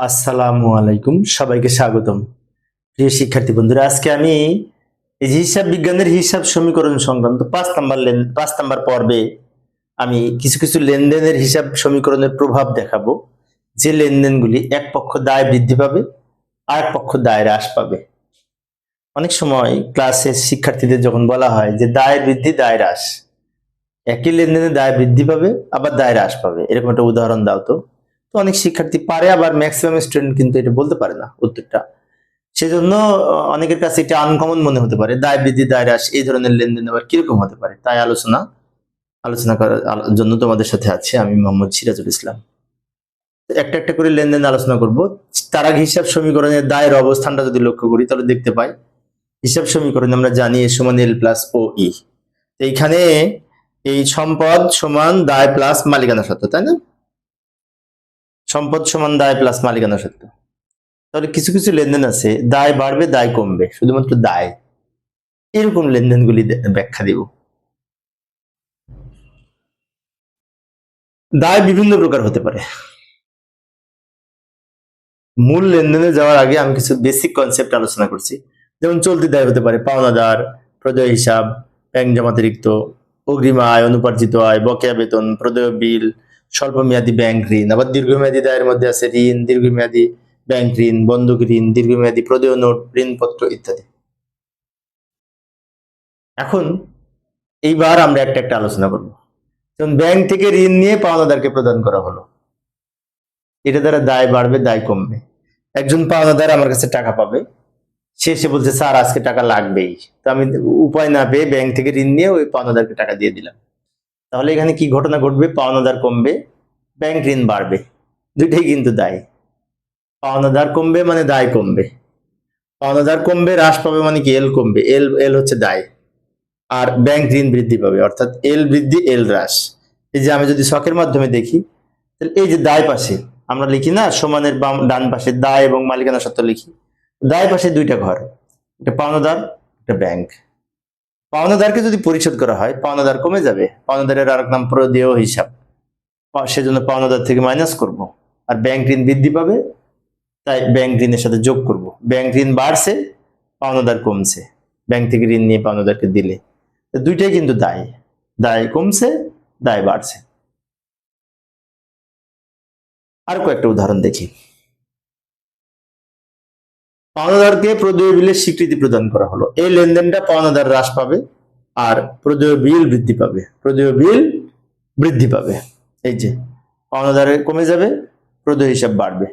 আসসালামু আলাইকুম, সবাইকে স্বাগতম। প্রিয় শিক্ষার্থী বন্ধুরা, আজকে আমি এই হিসাব বিজ্ঞানের হিসাব সমীকরণ সংক্রান্ত পাঁচ নাম্বার লেন পাঁচ নাম্বার পর্বে আমি কিছু কিছু লেনদেনের হিসাব সমীকরণের প্রভাব দেখাবো। যে লেনদেনগুলি এক পক্ষ দায় বৃদ্ধি পাবে আর এক পক্ষ দায় হ্রাস পাবে। অনেক সময় ক্লাসে শিক্ষার্থীদের যখন বলা হয় যে দায় বৃদ্ধি, দায় হ্রাস, একই লেনদেনে দায় বৃদ্ধি পাবে, আবার দায় হ্রাস পাবে। এরকম একটা উদাহরণ দাও তো। তো অনেক শিক্ষার্থী পারে, আবার ম্যাক্সিমাম স্টুডেন্ট কিন্তু এটা বলতে পারে না উত্তরটা। সেজন্য অনেকের কাছে এটা আনকমন মনে হতে পারে। দায় বৃদ্ধি, দায় হ্রাস, এই ধরনের লেনদেন আবার কীরকম হতে পারে? তাই আলোচনা আলোচনা করার জন্য তোমাদের সাথে আছে আমি মোহাম্মদ সিরাজুল ইসলাম। একটা একটা করে লেনদেন আলোচনা করব। তার আগে হিসাব সমীকরণের দায়ের অবস্থানটা যদি লক্ষ্য করি, তাহলে দেখতে পাই। হিসাব সমীকরণে আমরা জানি এ সমান এল প্লাস ও ই এইখানে এই সম্পদ সমান দায় প্লাস মালিকানা সত্ত্ব তাই না? সম্পদ সমান দায় প্লাস মালিকানা সত্ত্ব তাহলে কিছু কিছু লেনদেন আছে, দায় বাড়বে, দায় কমবে, শুধুমাত্র দায়। এরকম লেনদেনগুলি ব্যাখ্যা দিব। দায় বিভিন্ন প্রকার হতে পারে। মূল লেনদেনে যাওয়ার আগে আমি কিছু বেসিক কনসেপ্ট আলোচনা করছি। যেমন চলতি দায় হতে পারে, পাওনাদার প্রদেয় হিসাব ব্যাংক জমাতিরিক্ত অগ্রিম আয়, অনুপার্জিত আয়, বকেয়া বেতন, প্রদেয় বিল স্বল্পমেয়াদী ব্যাংক ঋণ, আবার দীর্ঘমেয়াদী দায়ের মধ্যে আছে ঋণ, দীর্ঘমেয়াদী ব্যাংক ঋণ, বন্ধক ঋণ, দীর্ঘমেয়াদী প্রদেয় নোট, ঋণপত্র ইত্যাদি। এখন এইবার আমরা একটা একটা আলোচনা করব। যেমন ব্যাংক থেকে ঋণ নিয়ে পাওনাদারকে প্রদান করা হলো। এটা দ্বারা দায় বাড়বে, দায় কমবে। একজন পাওনাদার আমার কাছে টাকা পাবে। সে এসে বলছে, স্যার, আজকে টাকা লাগবেই। তো আমি উপায় না পেয়ে ব্যাংক থেকে ঋণ নিয়ে ওই পাওনাদারকে টাকা দিয়ে দিলাম। তাহলে এখানে কি ঘটনা ঘটবে? পাওনাদার কমবে ব্যাংক ঋণ বাড়বে। দুইটাই কিন্তু দায়। পাওনাদার কমবে মানে দায় কমবে। পাওনাদার কমবে, হ্রাস পাবে মানে কি? এল কমবে। এল এল হচ্ছে দায়। আর ব্যাংক ঋণ বৃদ্ধি পাবে, অর্থাৎ এল বৃদ্ধি এল হ্রাস। এই যে আমি যদি শখের মাধ্যমে দেখি, তাহলে এই যে দায় পাশে, আমরা লিখি না, সমানের বাম, ডান পাশে দায় এবং মালিকানা সত্ত্ব লিখি। দায় পাশে দুইটা ঘর, একটা পাওনাদার, একটা ব্যাংক পাওনাদারকে যদি পরিশোধ করা হয়, পাওনাদার কমে যাবে। পাওনাদারের আরেক নাম প্রদেয় হিসাব। সেজন্য পাওনাদার থেকে মাইনাস করব। আর ব্যাংক ঋণ বৃদ্ধি পাবে, তাই ব্যাংক ঋণের সাথে যোগ করব। ব্যাংক ঋণ বাড়ছে, পাওনাদার কমছে। ব্যাংক থেকে ঋণ নিয়ে পাওনাদারকে দিলে। দুইটাই কিন্তু দায়। দায় কমছে, দায় বাড়ছে। আর কয়েকটা উদাহরণ দেখি। পাওনাদারকে প্রদেয় বিলের স্বীকৃতি প্রদান করা হলো। এই লেনদেনটা পাওনাদার হ্রাস পাবে আর প্রদেয় বিল বৃদ্ধি পাবে। প্রদেয় বিল বৃদ্ধি পাবে। এই যে, পাওনাদারে কমে যাবে, প্রদেয় হিসাব বাড়বে।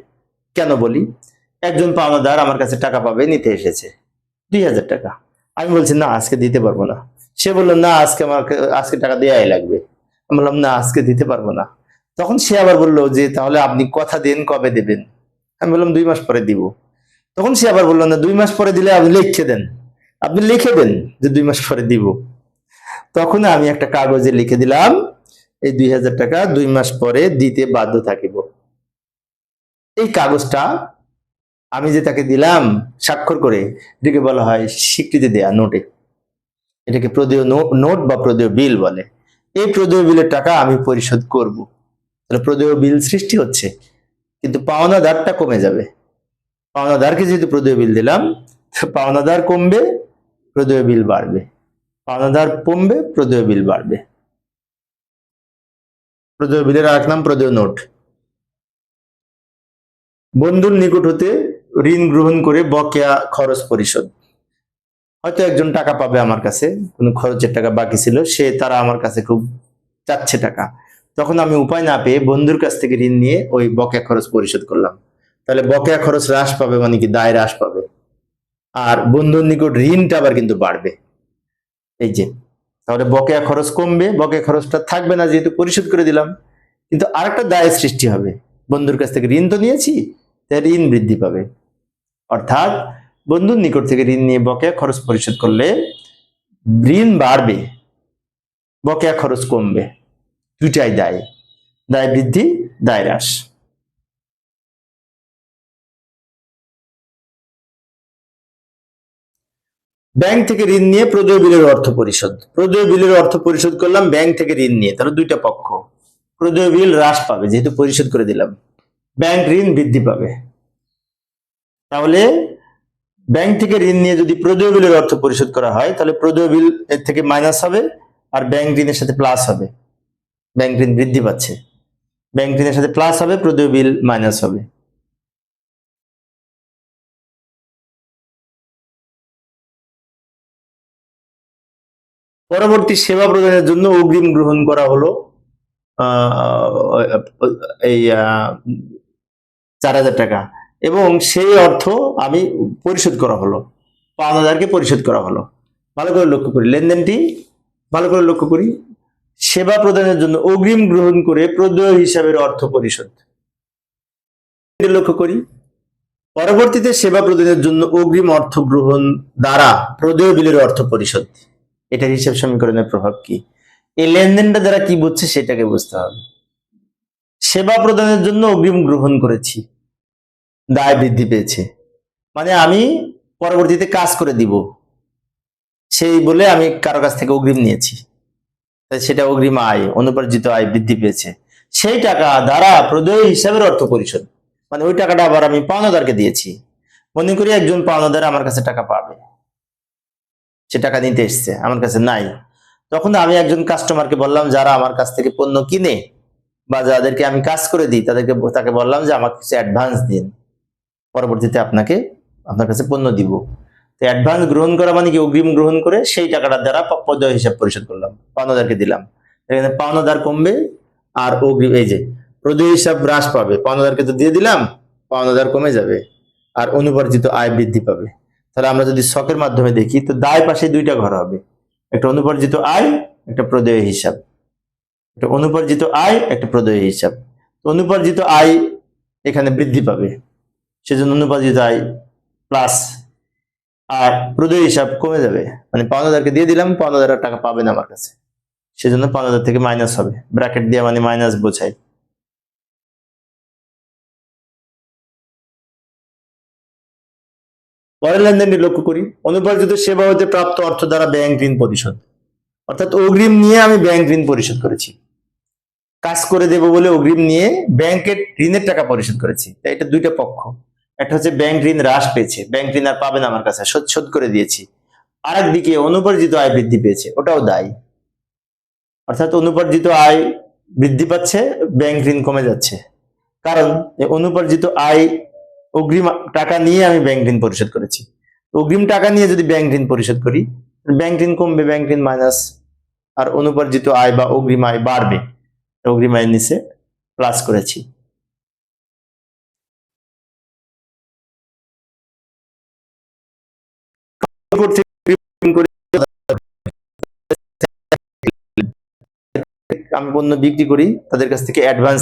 কেন বলি? একজন পাওনাদার আমার কাছে টাকা পাবে, নিতে এসেছে। দুই হাজার টাকা। আমি বলছি, না, আজকে দিতে পারব না। সে বলল, না, আজকে আমাকে, আজকে টাকা দেয়াই লাগবে। আমি বললাম, না, আজকে দিতে পারব না। তখন সে আবার বলল যে, তাহলে আপনি কথা দেন কবে দেবেন? আমি বললাম, দুই মাস পরে দিব। তখন সে আবার বলল, না, দুই মাস পরে দিলে আপনি লিখে দেন। আপনি লিখে দেন যে দুই মাস পরে দিব। তখন আমি একটা কাগজে লিখে দিলাম, এই দুই হাজার টাকা দুই মাস পরে দিতে বাধ্য থাকিব। এই কাগজটা আমি যে তাকে দিলাম, স্বাক্ষর করে এটাকে বলা হয় স্বীকৃতি দেয়া নোটে। এটাকে প্রদেয় নোট বা প্রদেয় বিল বলে। এই প্রদেয় বিলের টাকা আমি পরিশোধ করব। তাহলে প্রদেয় বিল সৃষ্টি হচ্ছে, কিন্তু পাওনা দারটা কমে যাবে। পাওনাদারকে যেহেতু প্রদেয় বিল দিলাম, পাওনাদার কমবে, প্রদেয় বিল বাড়বে। পাওনাদার কমবে, প্রদেয় বিল বাড়বে। প্রদেয় বিলের আরেক নাম প্রদেয় নোট। বন্ধুর নিকট হতে ঋণ গ্রহণ করে বকেয়া খরচ পরিশোধ। হয়তো একজন টাকা পাবে আমার কাছে, কোনো খরচের টাকা বাকি ছিল, সে তারা আমার কাছে খুব চাচ্ছে টাকা। তখন আমি উপায় না পেয়ে বন্ধুর কাছ থেকে ঋণ নিয়ে ওই বকেয়া খরচ পরিশোধ করলাম। তাহলে বকেয়া খরচ হ্রাস পাবে মানে কি? দায় হ্রাস পাবে। আর বন্ধুর নিকট ঋণটা আবার কিন্তু বাড়বে। এই যে, তাহলে বকেয়া খরচ কমবে, বকেয়া খরচটা থাকবে না যেহেতু পরিশোধ করে দিলাম। কিন্তু আরেকটা দায়ের সৃষ্টি হবে। বন্ধুর কাছ থেকে ঋণ তো নিয়েছি, তাই ঋণ বৃদ্ধি পাবে। অর্থাৎ বন্ধুর নিকট থেকে ঋণ নিয়ে বকেয়া খরচ পরিশোধ করলে ঋণ বাড়বে, বকেয়া খরচ কমবে। দুটাই দায়। দায় বৃদ্ধি, দায় হ্রাস। ব্যাংক থেকে ঋণ নিয়ে প্রদেয় বিলের অর্থ পরিশোধ। প্রদেয় বিলের অর্থ পরিশোধ করলাম, ব্যাংক থেকে ঋণ নিয়ে। তাহলে দুইটা পক্ষ। প্রদেয় বিল হ্রাস পাবে, যেহেতু পরিশোধ করে দিলাম। ব্যাংক ঋণ বৃদ্ধি পাবে। তাহলে ব্যাংক থেকে ঋণ নিয়ে যদি প্রদেয় বিলের অর্থ পরিশোধ করা হয়, তাহলে প্রদেয় বিল এর থেকে মাইনাস হবে আর ব্যাংক ঋণের সাথে প্লাস হবে। ব্যাংক ঋণ বৃদ্ধি পাচ্ছে। ব্যাংক ঋণের সাথে প্লাস হবে প্রদেয় বিল মাইনাস হবে। পরবর্তী সেবা প্রদানের জন্য অগ্রিম গ্রহণ করা হলো এই চার হাজার টাকা। এবং সেই অর্থ আমি পরিশোধ করা হলো। পাঁচ হাজারকে পরিশোধ করা হলো। ভালো করে লক্ষ্য করি, লেনদেনটি ভালো করে লক্ষ্য করি। সেবা প্রদানের জন্য অগ্রিম গ্রহণ করে প্রদেয় হিসাবের অর্থ পরিশোধ। লক্ষ্য করি। পরবর্তীতে সেবা প্রদানের জন্য অগ্রিম অর্থ গ্রহণ দ্বারা প্রদেয় বিলের অর্থ পরিশোধ। এটার হিসাব সমীকরণের প্রভাব কি? এই লেনদেনটা দ্বারা কি বুঝছে সেটাকে বুঝতে হবে। সেবা প্রদানের জন্য অগ্রিম গ্রহণ করেছি। দায় বৃদ্ধি পেয়েছে। মানে আমি পরবর্তীতে কাজ করে দিব। সেই বলে আমি কারও কাছ থেকে অগ্রিম নিয়েছি। সেটা অগ্রিম আয়, অনুপার্জিত আয় বৃদ্ধি পেয়েছে। সেই টাকা দ্বারা প্রদেয় হিসাবের অর্থ পরিশোধ। মানে ওই টাকাটা আবার আমি পাওনাদারকে দিয়েছি। মনে করি একজন পাওনাদার আমার কাছে টাকা পাবে। সে টাকা নিতে এসছে, আমার কাছে নাই। তখন আমি একজন কাস্টমারকে বললাম, যারা আমার কাছ থেকে পণ্য কিনে বা যাদেরকে আমি কাজ করে দিই, তাদেরকে তাকে বললাম যে আমাকে কিছু অ্যাডভান্স দিন। পরবর্তীতে আপনাকে আপনার কাছে পণ্য দিব। তো অ্যাডভান্স গ্রহণ করা মানে কি? অগ্রিম গ্রহণ করে সেই টাকাটার দ্বারা পর্যায় হিসাব পরিশোধ করলাম, পাওনাদারকে দিলাম। এখানে পাওনাদার কমবে আর অগ্রিম এই যে প্রদেয় হিসাব হ্রাস পাবে। পাওনাদারকে তো দিয়ে দিলাম, পাওনাদার কমে যাবে আর অনুপার্জিত আয় বৃদ্ধি পাবে। তাহলে আমরা যদি শখের মাধ্যমে দেখি, তো দায় পাশে দুইটা ঘর হবে। একটা অনুপার্জিত আয়, একটা প্রদেয় হিসাব। একটা অনুপার্জিত আয়, একটা প্রদেয় হিসাব। অনুপার্জিত আয় এখানে বৃদ্ধি পাবে। সেজন্য অনুপার্জিত আয় প্লাস আর প্রদেয় হিসাব কমে যাবে। মানে পাওনাদারকে দিয়ে দিলাম পাওনাদার টাকা পাবে না আমার কাছে। সেজন্য পাওনাদার থেকে মাইনাস হবে। ব্র্যাকেট দিয়ে মানে মাইনাস বোঝায়। পরের লেনদেনটি লক্ষ্য করি। অনুপার্জিত সেবা হতে প্রাপ্ত অর্থ দ্বারা ব্যাংক ঋণ পরিশোধ। অর্থাৎ অগ্রিম নিয়ে আমি ব্যাংক ঋণ পরিশোধ করেছি। কাজ করে দেব বলে অগ্রিম নিয়ে ব্যাংকের ঋণের টাকা পরিশোধ করেছি। তাই এটা দুইটা পক্ষ। একটা হচ্ছে ব্যাংক ঋণ হ্রাস পেয়েছে। ব্যাংক ঋণ আর পাবে না আমার কাছে, শোধ শোধ করে দিয়েছি। আর একদিকে অনুপার্জিত আয় বৃদ্ধি পেয়েছে, ওটাও দায়ী। অর্থাৎ অনুপার্জিত আয় বৃদ্ধি পাচ্ছে, ব্যাংক ঋণ কমে যাচ্ছে। কারণ অনুপার্জিত আয় অগ্রিম টাকা নিয়ে আমি ব্যাংক ঋণ পরিশোধ করেছি। অগ্রিম টাকা নিয়ে যদি ব্যাংক ঋণ পরিশোধ করি ব্যাংক ঋণ কমবে ব্যাংক ঋণ মাইনাস আর অনুপার্জিত আয় বা অগ্রিম আয় বাড়বে। অগ্রিম আয়ের নিচে প্লাস করেছি। আমি পণ্য বিক্রি করি, তাদের কাছ থেকে অ্যাডভান্স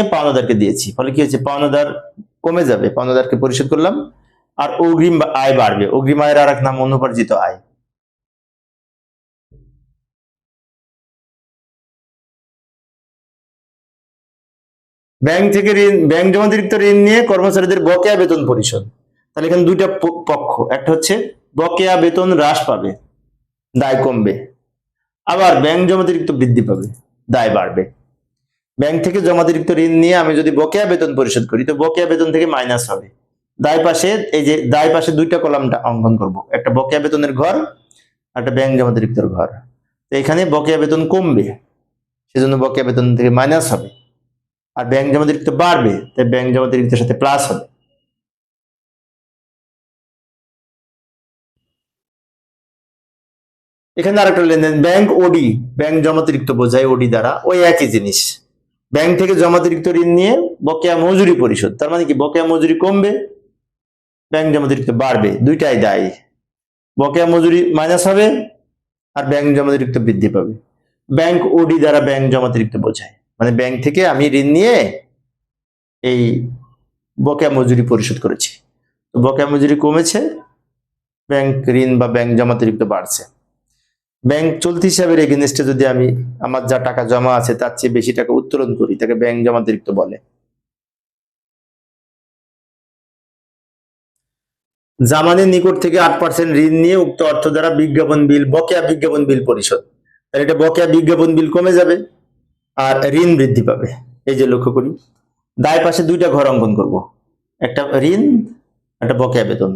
নিয়ে পাওনাদারকে দিয়েছি। ফলে কি হয়েছে? পাওনাদার কমে যাবে। পাওনাদারকে পরিশোধ করলাম। আর অগ্রিম আয় বাড়বে। অগ্রিম আয়ের আর এক নাম অনুপার্জিত আয়। ব্যাংক থেকে ঋণ, ব্যাংক জমাতিরিক্ত ঋণ নিয়ে কর্মচারীদের বকেয়া বেতন পরিশোধ। তাহলে এখানে দুইটা পক্ষ। একটা হচ্ছে বকেয়া বেতন হ্রাস পাবে, দায় কমবে। আবার ব্যাংক জমাতিরিক্ত বৃদ্ধি পাবে, দায় বাড়বে। ব্যাংক থেকে জমাতিরিক্ত ঋণ নিয়ে আমি যদি বকেয়া বেতন পরিশোধ করি, তো বকেয়া বেতন থেকে মাইনাস হবে। দায় পাশে, এই যে দায় পাশে দুইটা কলামটা অঙ্কন করব। একটা বকেয়া বেতনের ঘর, একটা ব্যাংক জমাতিরিক্তর ঘর। তো এখানে বকেয়া বেতন কমবে, সেজন্য বকেয়া বেতন থেকে মাইনাস হবে। আর ব্যাংক জমাতিরিক্ত বাড়বে, তাই ব্যাংক জমাতিরিক্তের সাথে প্লাস হবে। এখানে আরেকটা লেনদেন, ব্যাংক ওডি ব্যাংক জমাতিরিক্ত বোঝায় ওডি দ্বারা, ওই একই জিনিস। ব্যাংক থেকে জমাতিরিক্ত ঋণ নিয়ে বকেয়া মজুরি পরিশোধ। তার মানে কি? বকেয়া মজুরি কমবে, ব্যাংক জমাতিরিক্ত বাড়বে। দুইটাই দায়ী। বকেয়া মজুরি মাইনাস হবে আর ব্যাংক জমাতিরিক্ত বৃদ্ধি পাবে। ব্যাংক ওডি দ্বারা ব্যাংক জমাতিরিক্ত বোঝায়। মানে ব্যাংক থেকে আমি ঋণ নিয়ে এই বকেয়া মজুরি পরিশোধ করেছি। তো বকেয়া মজুরি কমেছে, ব্যাংক ঋণ বা ব্যাংক জমাতিরিক্ত বাড়ছে। ব্যাংক চলতি হিসাবের এগেনস্টে যদি আমি আমার যা টাকা জমা আছে, তার চেয়ে বেশি টাকা উত্তোলন করি, তাকে ব্যাংক জমাতিরিক্ত বলে। জামানের নিকট থেকে আট পার্সেন্ট ঋণ নিয়ে উক্ত অর্থ দ্বারা বিজ্ঞাপন বিল, বকেয়া বিজ্ঞাপন বিল পরিশোধ। তাহলে এটা বকেয়া বিজ্ঞাপন বিল কমে যাবে আর ঋণ বৃদ্ধি পাবে। এই যে লক্ষ্য করি। দায় পাশে দুইটা ঘর অঙ্কন করব। একটা ঋণ, একটা বকেয়া বেতন।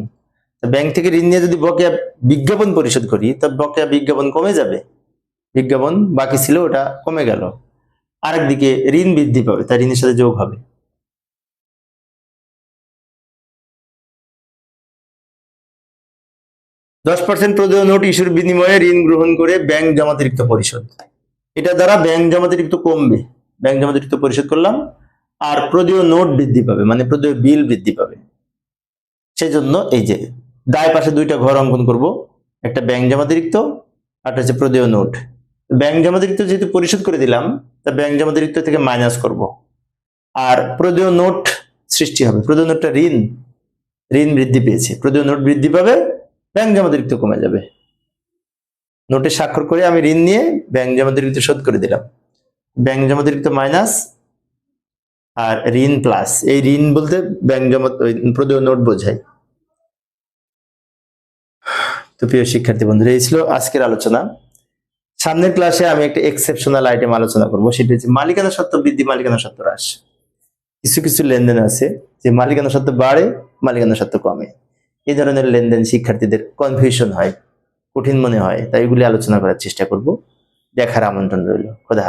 ব্যাংক থেকে ঋণ নিয়ে যদি বকেয়া বিজ্ঞাপন পরিশোধ করি, তা বকেয়া বিজ্ঞাপন কমে যাবে। বিজ্ঞাপন বাকি ছিল, ওটা কমে গেল। আরেকদিকে ঋণ বৃদ্ধি পাবে তার ঋণের সাথে যোগ হবে। দশ পার্সেন্ট প্রদেয় নোট ইস্যুর বিনিময়ে ঋণ গ্রহণ করে ব্যাংক জমাতিরিক্ত পরিশোধ। এটা দ্বারা ব্যাংক জমাতিরিক্ত কমবে। ব্যাংক জমাতিরিক্ত পরিশোধ করলাম, আর প্রদেয় নোট বৃদ্ধি পাবে মানে প্রদেয় বিল বৃদ্ধি পাবে। সেজন্য এই যে দায় পাশে দুইটা ঘর অঙ্কন করব। একটা ব্যাংক জমাতিরিক্ত আর হচ্ছে প্রদেয় নোট। ব্যাংক জমাতিরিক্ত যেহেতু পরিশোধ করে দিলাম, তা ব্যাংক জমাতিরিক্ত থেকে মাইনাস করব। আর প্রদেয় নোট সৃষ্টি হবে। প্রদেয় নোটটা ঋণ ঋণ বৃদ্ধি পেয়েছে। প্রদেয় নোট বৃদ্ধি পাবে ব্যাংক জমাতিরিক্ত কমে যাবে। নোটে স্বাক্ষর করে আমি ঋণ নিয়ে ব্যাংক জমাতিরিক্ত শোধ করে দিলাম। ব্যাংক জমাতিরিক্ত মাইনাস আর ঋণ প্লাস এই ঋণ বলতে ব্যাংক জমা প্রদেয় নোট বোঝায়। প্রিয় শিক্ষার্থী বন্ধুরা, এই ছিল আজকের আলোচনা। সামনের ক্লাসে আমি একটা এক্সেপশনাল আইটেম আলোচনা করব, সেটা হচ্ছে মালিকানা সত্ত্ব বৃদ্ধি, মালিকানা সত্ত্ব হ্রাস। কিছু কিছু লেনদেন আছে যে মালিকানা সত্ত্ব বাড়ে, মালিকানা সত্ত্ব কমে। এই ধরনের লেনদেন শিক্ষার্থীদের কনফিউশন হয়, কঠিন মনে হয়, তাই এগুলি আলোচনা করার চেষ্টা করব। দেখার আমন্ত্রণ রইল। খোদা